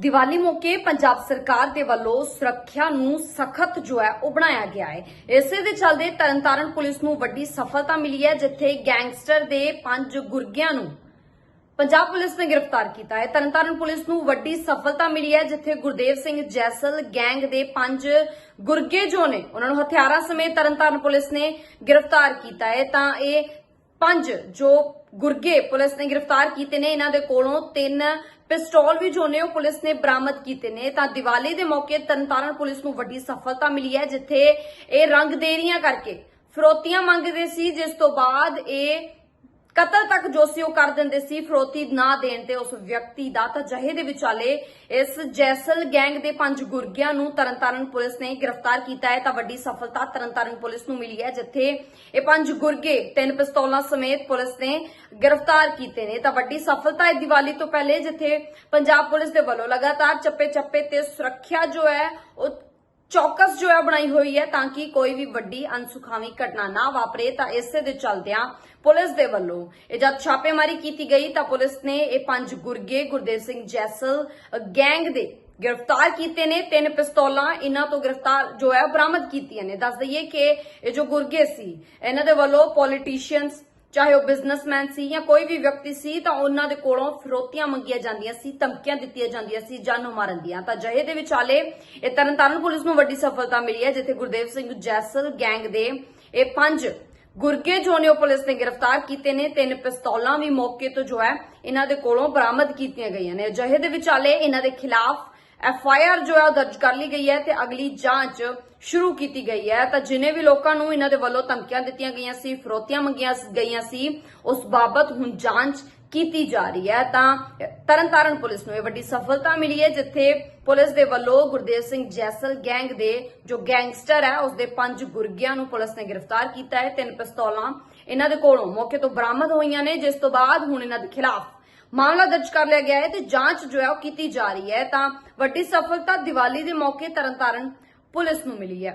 ਦੀਵਾਲੀ ਮੌਕੇ ਪੰਜਾਬ ਸਰਕਾਰ ਦੇ ਵੱਲੋਂ ਸੁਰੱਖਿਆ ਨੂੰ ਸਖਤ ਜੋ ਹੈ ਉਹ ਬਣਾਇਆ ਗਿਆ ਹੈ। ਇਸੇ ਦੇ ਚੱਲਦੇ ਤਰਨਤਾਰਨ ਪੁਲਿਸ ਨੂੰ ਵੱਡੀ ਸਫਲਤਾ ਮਿਲੀ ਹੈ, ਜਿੱਥੇ ਗੈਂਗਸਟਰ ਦੇ ਪੰਜ ਗੁਰਗਿਆਂ ਨੂੰ ਪੰਜਾਬ ਪੁਲਿਸ ਨੇ ਗ੍ਰਿਫਤਾਰ ਕੀਤਾ ਹੈ। ਤਰਨਤਾਰਨ ਪੁਲਿਸ ਨੂੰ ਵੱਡੀ ਸਫਲਤਾ ਮਿਲੀ ਹੈ, ਜਿੱਥੇ ਗੁਰਦੇਵ ਸਿੰਘ ਜੈਸਲ ਗੈਂਗ ਦੇ ਪੰਜ ਗੁਰਗੇ ਜੋ ਨੇ, ਉਹਨਾਂ ਨੂੰ ਹਥਿਆਰਾਂ ਸਮੇਤ ਤਰਨਤਾਰਨ ਪੁਲਿਸ ਨੇ ਗ੍ਰਿਫਤਾਰ ਕੀਤਾ ਹੈ। ਤਾਂ ਇਹ ਪੰਜ ਜੋ ਗੁਰਗੇ ਪੁਲਿਸ ਨੇ ਗ੍ਰਿਫਤਾਰ ਕੀਤੇ ਨੇ, ਇਹਨਾਂ ਦੇ ਕੋਲੋਂ ਤਿੰਨ ਪਿਸਤੌਲ ਵੀ ਜੋ ਨੇ ਉਹ ਪੁਲਿਸ ਨੇ ਬਰਾਮਦ ਕੀਤੇ ਨੇ। ਤਾਂ ਦੀਵਾਲੀ ਦੇ ਮੌਕੇ ਤਰਨਤਾਰਨ ਪੁਲਿਸ ਨੂੰ ਵੱਡੀ ਸਫਲਤਾ ਮਿਲੀ ਹੈ, ਜਿੱਥੇ ਇਹ ਰੰਗ ਦੇਰੀਆਂ ਕਰਕੇ ਫਰੋਤੀਆਂ ਮੰਗਦੇ ਸੀ, ਜਿਸ ਤੋਂ ਬਾਅਦ ਇਹ ਕਤਲ ਤੱਕ ਜੋ ਉਹ ਕਰ ਦਿੰਦੇ ਸੀ, ਫਰੋਤੀ ਨਾ ਦੇਣ ਤੇ ਉਸ ਵਿਅਕਤੀ ਦਾ ਤਾਂ ਜਹੇ ਦੇ ਵਿਚਾਲੇ ਇਸ ਜੈਸਲ ਗੈਂਗ ਦੇ ਪੰਜ ਗੁਰਗਿਆਂ ਨੂੰ ਤਰਨਤਾਰਨ ਪੁਲਿਸ ਨੇ ਗ੍ਰਿਫਤਾਰ ਕੀਤਾ ਹੈ। ਤਾਂ ਵੱਡੀ ਸਫਲਤਾ ਤਰਨਤਾਰਨ ਪੁਲਿਸ ਨੂੰ ਮਿਲੀ ਹੈ, ਜਿੱਥੇ ਇਹ ਪੰਜ ਗੁਰਗੇ, ਤਿੰਨ ਪਿਸਤੌਲਾਂ ਸਮੇਤ ਪੁਲਿਸ ਨੇ ਗ੍ਰਿਫਤਾਰ ਕੀਤੇ ਨੇ। ਤਾਂ ਵੱਡੀ ਸਫਲਤਾ ਹੈ ਦੀਵਾਲੀ ਤੋਂ ਪਹਿਲੇ, ਜਿੱਥੇ ਪੰਜਾਬ ਪੁਲਿਸ ਦੇ ਵੱਲੋਂ ਲਗਾਤਾਰ ਚੱਪੇ-ਚੱਪੇ ਤੇ ਸੁਰੱਖਿਆ ਜੋ ਹੈ, ਉਹ ਚੌਕਸ ਜੋ ਹੈ ਬਣਾਈ ਹੋਈ ਹੈ ਤਾਂ ਕਿ ਕੋਈ ਵੀ ਵੱਡੀ ਅਨਸੁਖਾਵੀ ਘਟਨਾ ਨਾ ਵਾਪਰੇ ਤਾਂ ਇਸੇ ਦੇ ਚਲਦਿਆਂ ਪੁਲਿਸ ਦੇ ਵੱਲੋਂ ਇਹ ਜਦ ਛਾਪੇਮਾਰੀ ਕੀਤੀ ਗਈ ਤਾਂ ਪੁਲਿਸ ਨੇ ਇਹ ਪੰਜ ਗੁਰਗੇ, ਗੁਰਦੇਵ ਸਿੰਘ ਜੈਸਲ, ਗੈਂਗ ਦੇ ਗ੍ਰਿਫਤਾਰ ਕੀਤੇ ਨੇ। ਤਿੰਨ ਪਿਸਤੌਲਾਂ ਇਹਨਾਂ ਤੋਂ ਗ੍ਰਿਫਤਾਰ ਜੋ ਹੈ ਬਰਾਮਦ ਕੀਤੀਆਂ ਨੇ। ਦੱਸ ਦਈਏ ਕਿ ਇਹ ਜੋ ਗੁਰਗੇ ਸੀ, ਇਹਨਾਂ ਦੇ ਵੱਲੋਂ ਪੋਲੀਟੀਸ਼ੀਅਨਸ ਚਾਹੇ ਉਹ ਬਿਜ਼ਨਸਮੈਨ ਸੀ ਜਾਂ ਕੋਈ ਵੀ ਵਿਅਕਤੀ ਸੀ, ਤਾਂ ਉਹਨਾਂ ਦੇ ਕੋਲੋਂ ਫਿਰੋਤੀਆਂ ਮੰਗੀਆਂ ਜਾਂਦੀਆਂ ਸੀ, ਧਮਕੀਆਂ ਦਿੱਤੀਆਂ ਜਾਂਦੀਆਂ ਸੀ, ਜਾਨੋਂ ਮਾਰਨ ਦੀਆਂ। ਤਾਂ ਜਹੇ ਦੇ ਵਿਚਾਲੇ ਇਹ ਤਰਨਤਾਰਨ ਪੁਲਿਸ ਨੂੰ ਵੱਡੀ ਸਫਲਤਾ ਮਿਲੀ ਹੈ, ਜਿੱਥੇ ਗੁਰਦੇਵ ਸਿੰਘ ਜੈਸਲ ਗੈਂਗ ਦੇ ਇਹ ਪੰਜ ਗੁਰਗੇ ਜੋ ਨੇ ਉਹ ਪੁਲਿਸ ਨੇ ਗ੍ਰਿਫਤਾਰ ਕੀਤੇ ਨੇ, ਤਿੰਨ ਪਿਸਤੌਲਾਂ ਵੀ ਮੌਕੇ ਤੋਂ ਜੋ ਹੈ ਇਹਨਾਂ ਦੇ ਕੋਲੋਂ ਬਰਾਮਦ ਕੀਤੀਆਂ ਗਈਆਂ ਨੇ। ਅਜਿਹੇ ਦੇ ਵਿਚਾਲੇ ਇਹਨਾਂ ਦੇ ਖਿਲਾਫ ਐਫ ਆਈ ਆਰ ਜੋ ਹੈ ਉਹ ਦਰਜ ਕਰ ਲਈ ਗਈ ਹੈ ਤੇ ਅਗਲੀ ਜਾਂਚ ਸ਼ੁਰੂ ਕੀਤੀ ਗਈ ਹੈ। ਤਾਂ ਜਿਨੇ ਵੀ ਲੋਕਾਂ ਨੂੰ ਇਹਨਾਂ ਦੇ ਵੱਲੋਂ ਧਮਕੀਆਂ ਦਿੱਤੀਆਂ ਗਈਆਂ ਸੀ, ਫਰੋਤੀਆਂ ਮੰਗੀਆਂ ਗਈਆਂ ਸੀ, ਉਸ ਬਾਬਤ ਹੁਣ ਜਾਂਚ ਕੀਤੀ ਜਾ ਰਹੀ ਹੈ। ਤਾਂ ਤਰਨਤਾਰਨ ਪੁਲਿਸ ਨੂੰ ਇਹ ਵੱਡੀ ਸਫਲਤਾ ਮਿਲੀ ਹੈ, ਜਿੱਥੇ ਪੁਲਿਸ ਦੇ ਵੱਲੋਂ ਗੁਰਦੇਵ ਸਿੰਘ ਜੈਸਲ ਗੈਂਗ ਦੇ ਜੋ ਗੈਂਗਸਟਰ ਹੈ ਉਸ ਦੇ ਪੰਜ ਗੁਰਗਿਆਂ ਨੂੰ ਪੁਲਿਸ ਨੇ ਗ੍ਰਿਫਤਾਰ ਕੀਤਾ ਹੈ। ਤਿੰਨ ਪਿਸਤੌਲਾਂ ਇਹਨਾਂ ਦੇ ਕੋਲੋਂ ਮੌਕੇ ਤੋਂ ਬਰਾਮਦ ਹੋਈਆਂ ਨੇ, ਜਿਸ ਤੋਂ ਬਾਅਦ ਹੁਣ ਇਹਨਾਂ ਦੇ ਖਿਲਾਫ ਮਾਮਲਾ ਦਰਜ ਕਰ ਲਿਆ ਗਿਆ ਹੈ ਤੇ ਜਾਂਚ ਜੋ ਹੈ ਉਹ ਕੀਤੀ ਜਾ ਰਹੀ ਹੈ ਤਾਂ ਵੱਡੀ ਸਫਲਤਾ ਦੀਵਾਲੀ ਦੇ ਮੌਕੇ ਤਰਨਤਾਰਨ ਪੁਲਿਸ ਨੂੰ ਮਿਲੀ ਹੈ।